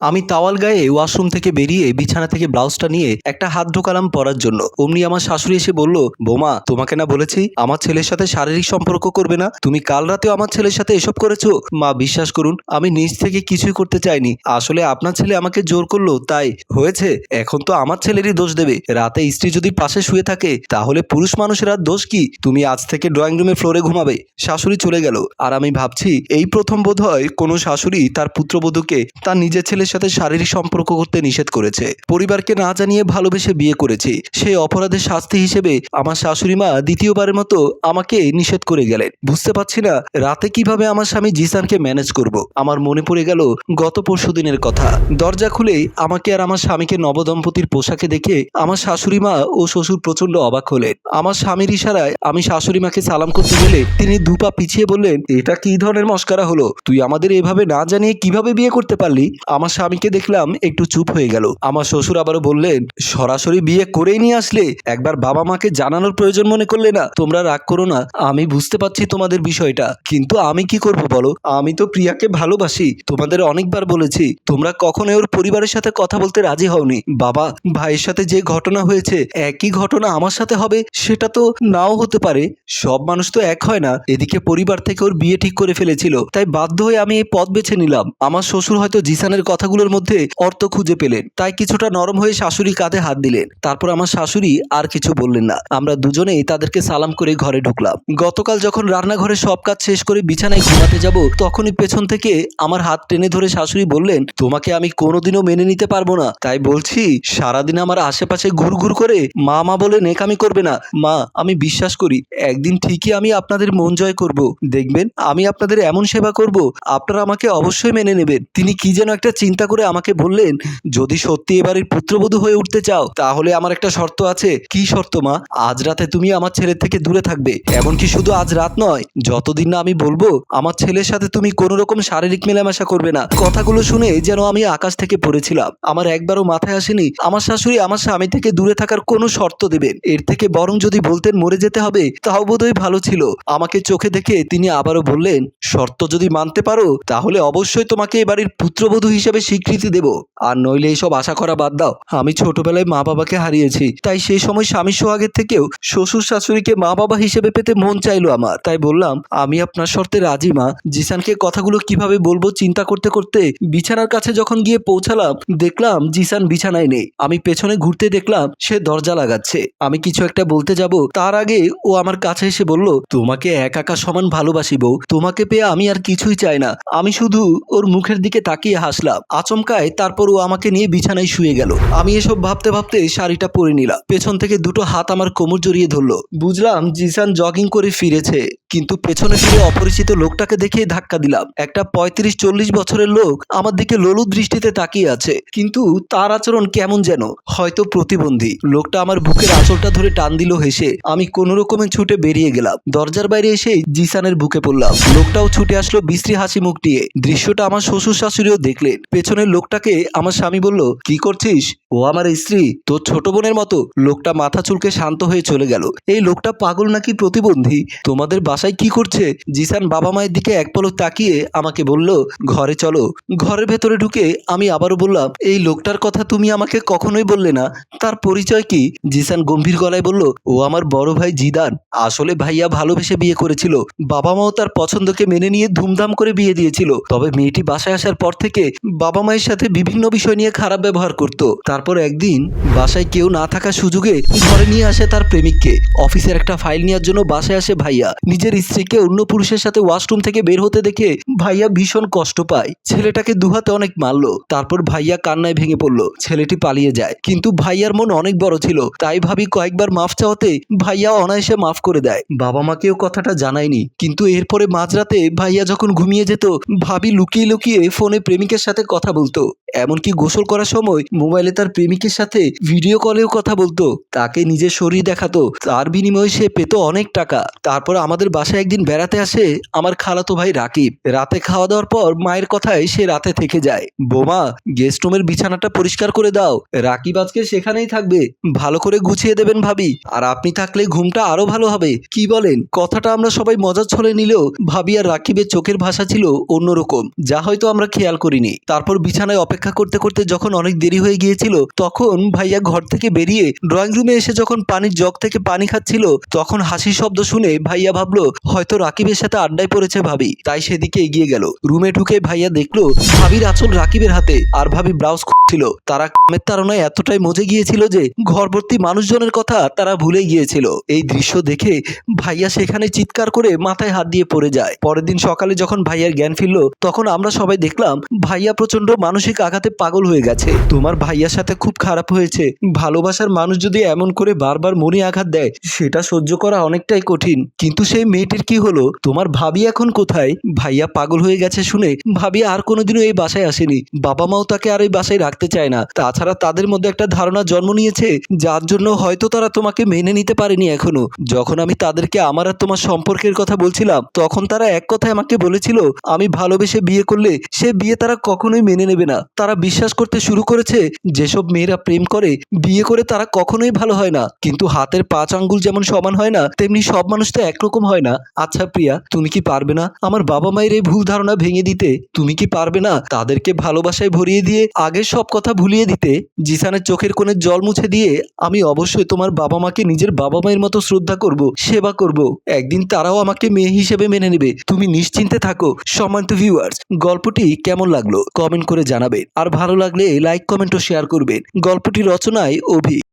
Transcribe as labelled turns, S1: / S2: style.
S1: আমি তাওয়াল গায়ে ওয়াশরুম থেকে বেরিয়ে বিছানা থেকে ব্লাউজটা নিয়ে একটা হাত ঢোকালাম পরার জন্য। অমনি আমার শাশুড়ি এসে বলল, বোমা, তোমাকে না বলেছি, আমার ছেলের সাথে শারীরিক সম্পর্ক করবে না। তুমি কাল রাতেও আমার ছেলের সাথে এসব করেছ। মা, বিশ্বাস করুন, আমি নিজ থেকে কিছুই করতে চাইনি। আসলে আপনার ছেলে আমাকে জোর করল, তাই হয়েছে। এখন তো আমার ছেলেরই দোষ দেবে। রাতে স্ত্রী যদি পাশে শুয়ে থাকে, তাহলে পুরুষ মানুষের আর দোষ কি? তুমি আজ থেকে ড্রয়িং রুমে ফ্লোরে ঘুমাবে। শাশুড়ি চলে গেল। আর আমি ভাবছি, এই প্রথম বোধ হয় কোনো শাশুড়ি তার পুত্রবধূকে তার নিজের ছেলের সাথে শারীরিক সম্পর্ক করতে নিষেধ করেছে। পরিবারকে না জানিয়ে ভালোবেসে বিয়ে করেছি। সেই অপরাধের শাস্তি হিসেবে আমার শাশুড়ি মা দ্বিতীয়বারের মতো আমাকে নিষেধ করে গেলেন। বুঝতে পারছি না, রাতে কীভাবে আমার স্বামী জিসানকে ম্যানেজ করব? আমার মনে পড়ে গেল গত পরশু দিনের কথা। দরজা খুলেই আমাকে আর আমার স্বামীকে নবদম্পতির পোশাকে দেখে আমার শাশুড়ি মা ও শ্বশুর প্রচণ্ড অবাক হলেন। আমার স্বামীর ইশারায় আমি শাশুড়ি মাকে সালাম করতে গেলে তিনি দুপা পিছিয়ে বললেন, এটা কি ধরনের মস্কারা হলো? তুই আমাদের এভাবে না জানিয়ে কীভাবে বিয়ে করতে পারলি? আমার স্বামীকে দেখলাম একটু চুপ হয়ে গেল। আমার শ্বশুর আবারও বললেন, সরাসরি বিয়ে করেই নিয়ে আসলে? একবার বাবা মাকে জানানোর প্রয়োজন মনে করলে না, তোমরা রাগ করো না। আমি বুঝতে পারছি তোমাদের বিষয়টা, কিন্তু আমি কি করব বলো? আমি তো প্রিয়াকে ভালোবাসি, তোমাদের অনেকবার বলেছি, তোমরা কখনো ওর পরিবারের সাথে কথা বলতে রাজি হওনি। বাবা, ভাইয়ের সাথে যে ঘটনা হয়েছে, একই ঘটনা আমার সাথে হবে? সেটা তো নাও হতে পারে। সব মানুষ তো এক হয় না, এদিকে পরিবার থেকে ওর বিয়ে ঠিক করে ফেলেছিল, তাই বাধ্য হয়ে আমি এই পথ বেছে নিলাম। আমার শ্বশুর হয়তো জিসানের কথাগুলোর মধ্যে অর্থ খুঁজে পেলেন। তাই কিছুটা নরম হয়ে শাশুড়ি কাঁধে হাত দিলেন। তারপর আমার শাশুড়ি আর কিছু বললেন না। আমরা দুজনেই তাদেরকে সালাম করে ঘরে ঢুকলাম। গতকাল যখন রান্নাঘরে সব কাজ শেষ করে বিছানায় ঘুমাতে যাব, তখনই পেছন থেকে আমার হাত টেনে ধরে শাশুড়ি বললেন, তোমাকে আমি কোনোদিনও মেনে নিতে পারব না। তাই বলছি, সারাদিন আমার আশেপাশে ঘুর ঘুর করে মা মা বলে নেকামি করবে না। মা, আমি বিশ্বাস করি, একদিন ঠিকই আমি আপনাদের মন জয় করব। দেখবেন, আমি আপনাদের এমন সেবা করব, আপনারা আমাকে অবশ্যই মেনে নেবেন। তিনি কি যেন একটা চিন্তা করে আমাকে বললেন, যদি সত্যি এবারের পুত্রবধূ হয়ে উঠতে চাও, তাহলে আমার একটা শর্ত আছে। কি শর্ত, মা? আজ রাতে তুমি আমার ছেলের থেকে দূরে থাকবে। এমনকি শুধু আজ রাত নয়, যতদিন না আমি বলব, আমার ছেলের সাথে তুমি কোনো রকম শারীরিক মেলামেশা করবে না। কথাগুলো শুনে যেন আমি আকাশ থেকে পড়েছিলাম। আমার একবারও মাথায় আসেনি, আমার শাশুড়ি আমার স্বামী থেকে দূরে থাকার কোনো শর্ত দেবেন। এর থেকে বরং যদি বলতেন মরে যেতে হবে, তাও বোধহয় ভালো ছিল। আমাকে চোখে দেখে তিনি আবারও বললেন, শর্ত যদি মানতে পারো, তাহলে অবশ্যই তোমাকে এ বাড়ির পুত্রবধূ হিসেবে স্বীকৃতি দেব। আর নইলে এইসব আশা করা বাদ দাও। আমি ছোটবেলায় মা বাবাকে হারিয়েছি। তাই সেই সময় স্বামী সোহাগের থেকেও শ্বশুর শাশুড়িকে মা বাবা হিসেবে পেতে মন চাইলো আমার। তাই বললাম, আমি আপনার শর্তে রাজি, মা। জিসানকে কথাগুলো কীভাবে বলব চিন্তা করতে করতে বিছানার কাছে যখন গিয়ে পৌঁছালাম, দেখলাম জিসান বিছানায় নেই। আমি পেছনে ঘুরতে দেখলাম সে দরজা লাগাচ্ছে। আমি কিছু একটা বলতে যাব। তার আগে ও আমার কাছে এসে বলল, তোমাকে এক একা সমান ভালোবাসি বউ। তোমাকে পেয়ে আমি আর কিছুই চাই না। আমি শুধু ওর মুখের দিকে তাকিয়ে হাসলাম। আচমকায় তারপর ও আমাকে নিয়ে বিছানায় শুয়ে গেল। আমি এসব ভাবতে ভাবতে শাড়িটা পরে নিলাম। পেছন থেকে দুটো হাত আমার কোমর জড়িয়ে ধরলো। বুঝলাম জিসান জগিং করে ফিরেছে। কিন্তু পেছনে ফিরে অপরিচিত লোকটাকে দেখে ধাক্কা দিলাম। একটা পঁয়ত্রিশ চল্লিশ বছরের লোক আমার দিকে লোলু দৃষ্টিতে তাকিয়ে আছে। কিন্তু তার আচরণ কেমন যেন, হয়তো প্রতিবন্ধী। লোকটা আমার বুকের আঁচলটা ধরে টান দিল হেসে আমি কোনো রকমে ছুটে বেরিয়ে গেলাম। দরজার বাইরে এসে জিসানের বুকে পড়লাম। লোকটাও ছুটে আসলো বিশ্রী হাসি মুখ নিয়ে দৃশ্যটা আমার শ্বশুর শাশুড়িও দেখলেন। পেছনের লোকটাকে আমার স্বামী বলল, কি করছিস? ও আমার স্ত্রী, তোর ছোট বোনের মতো। লোকটা মাথা চুলকে শান্ত হয়ে চলে গেল। এই লোকটা পাগল নাকি প্রতিবন্ধী? তোমাদের বাসায় কি করছে? জিসান বাবা মায়ের দিকে এক পলক তাকিয়ে আমাকে বলল, ঘরে চলো। ঘরের ভেতরে ঢুকে আমি আবারও বললাম, এই লোকটার কথা তুমি আমাকে কখনোই বললে না। তার পরিচয় কি? জিসান গম্ভীর গলায় বলল, ও আমার বড় ভাই জিদান। আসলে ভাইয়া ভালোবেসে বিয়ে করেছিল। বাবা মাও তার পছন্দকে মেনে নিয়ে ধুমধাম করে বিয়ে দিয়েছিল। তবে মেয়েটি বাসায় আসার পর থেকে বাবা মায়ের সাথে বিভিন্ন বিষয় নিয়ে খারাপ ব্যবহার করত। তারপর একদিন বাসায় কেউ না থাকার সুযোগে ঘরে নিয়ে আসে তার প্রেমিককে। অফিসের একটা ফাইল নেওয়ার জন্য বাসায় আসে ভাইয়া। নিজের স্ত্রীকে অন্য পুরুষের সাথে ওয়াশরুম থেকে বের হতে দেখে ভাইয়া ভীষণ কষ্ট পায়। ছেলেটাকে দুহাতে অনেক মারলো। তারপর ভাইয়া কান্নায় ভেঙে পড়ল। ছেলেটি পালিয়ে যায়। কিন্তু ভাইয়ার মন অনেক বড় ছিল। তাই ভাবি কয়েকবার মাফ চাওয়াতে ভাইয়া অনায়াসে মাফ করে দেয়। বাবা মাকেও কথাটা জানায়নি। কিন্তু এরপরে মাঝরাতে ভাইয়া যখন ঘুমিয়ে যেত, ভাবি লুকিয়ে লুকিয়ে ফোনে প্রেমিকের সাথে কথা বলতো। এমনকি গোসল করার সময় মোবাইলে তার প্রেমিকের সাথে ভিডিও কলেও কথা বলতো। তাকে নিজের শরীর দেখাতো। তার বিনিময়ে সে পেত অনেক টাকা। তারপর আমাদের বাসায় একদিন বেড়াতে আসে আমার খালাতো ভাই রাকিব। রাতে খাওয়া দাওয়ার পর মায়ের কথায় সে রাতে থেকে যায়। বোমা, গেস্ট রুমের বিছানাটা পরিষ্কার করে দাও। রাকিব আজকে সেখানেই থাকবে। ভালো করে গুছিয়ে দেবেন ভাবি। আর আপনি থাকলে ঘুমটা আরও ভালো হবে। কি বলেন? কথাটা আমরা সবাই মজার ছলে নিলেও ভাবি আর রাকিবের চোখের ভাষা ছিল অন্যরকম। যা হয়তো আমরা খেয়াল করিনি। তারপর বিছানায় অপেক্ষা অপেক্ষা করতে করতে যখন অনেক দেরি হয়ে গিয়েছিল, তখন ভাইয়া ঘর থেকে বেরিয়ে ড্রয়িং রুমে এসে যখন পানির জগ থেকে পানি খাচ্ছিল, তখন হাসি শব্দ শুনে ভাইয়া ভাবলো, হয়তো রাকিবের সাথে আড্ডায় পড়েছে ভাবি। তাই সেদিকে এগিয়ে গেল। রুমে ঢুকে ভাইয়া দেখল, ভাবির আঁচল রাকিবের হাতে আর ভাবি ব্লাউজ ছিল তারা কামের তাড়নায় এতটাই মজে গিয়েছিল যে ঘরভর্তি মানুষজনের কথা তারা ভুলে গিয়েছিল। এই দৃশ্য দেখে ভাইয়া সেখানে চিৎকার করে মাথায় হাত দিয়ে পড়ে যায়। পরের দিন সকালে যখন ভাইয়ার জ্ঞান ফিরল, তখন আমরা সবাই দেখলাম, ভাইয়া প্রচণ্ড মানসিক আঘাতে পাগল হয়ে গেছে। তোমার ভাইয়ার সাথে খুব খারাপ হয়েছে। ভালোবাসার মানুষ যদি এমন করে বারবার মনে আঘাত দেয়, সেটা সহ্য করা অনেকটাই কঠিন। কিন্তু সেই মেয়েটির কি হলো? তোমার ভাবি এখন কোথায়? ভাইয়া পাগল হয়ে গেছে শুনে ভাবি আর কোনোদিনও এই বাসায় আসেনি। বাবা মাও তাকে আর এই বাসায় রাখতে চায় না। তাছাড়া তাদের মধ্যে একটা ধারণা জন্ম নিয়েছে, যার জন্য হয়তো তারা তোমাকে মেনে নিতে পারেনি এখনও। যখন আমি তাদেরকে আমার আর তোমার সম্পর্কের কথা বলছিলাম, তখন তারা এক কথায় আমাকে বলেছিল, আমি ভালোবেসে বিয়ে করলে সে বিয়ে তারা কখনোই মেনে নেবে না। তারা বিশ্বাস করতে শুরু করেছে, যেসব মেয়েরা প্রেম করে, বিয়ে করে তারা কখনোই ভালো হয় না। কিন্তু হাতের পাঁচ আঙ্গুল যেমন সমান হয় না, তেমনি সব মানুষ তো একরকম হয় না। আচ্ছা প্রিয়া, তুমি কি পারবে না আমার বাবা মায়ের এই ভুল ধারণা ভেঙে দিতে? তুমি কি পারবে না তাদেরকে ভালোবাসায় ভরিয়ে দিয়ে আগের সব কথা ভুলিয়ে দিতে? জিসানের চোখের কোণে জল মুছে দিয়ে আমি অবশ্যই তোমার বাবা মাকে নিজের বাবা মায়ের মতো শ্রদ্ধা করব, সেবা করব। একদিন তারাও আমাকে মেয়ে হিসেবে মেনে নেবে। তুমি নিশ্চিন্তে থাকো। সম্মানিত ভিউয়ার্স গল্পটি কেমন লাগল? কমেন্ট করে জানাবেন আর ভালো লাগলে লাইক কমেন্ট ও শেয়ার করবেন। গল্পটি রচনায় অভি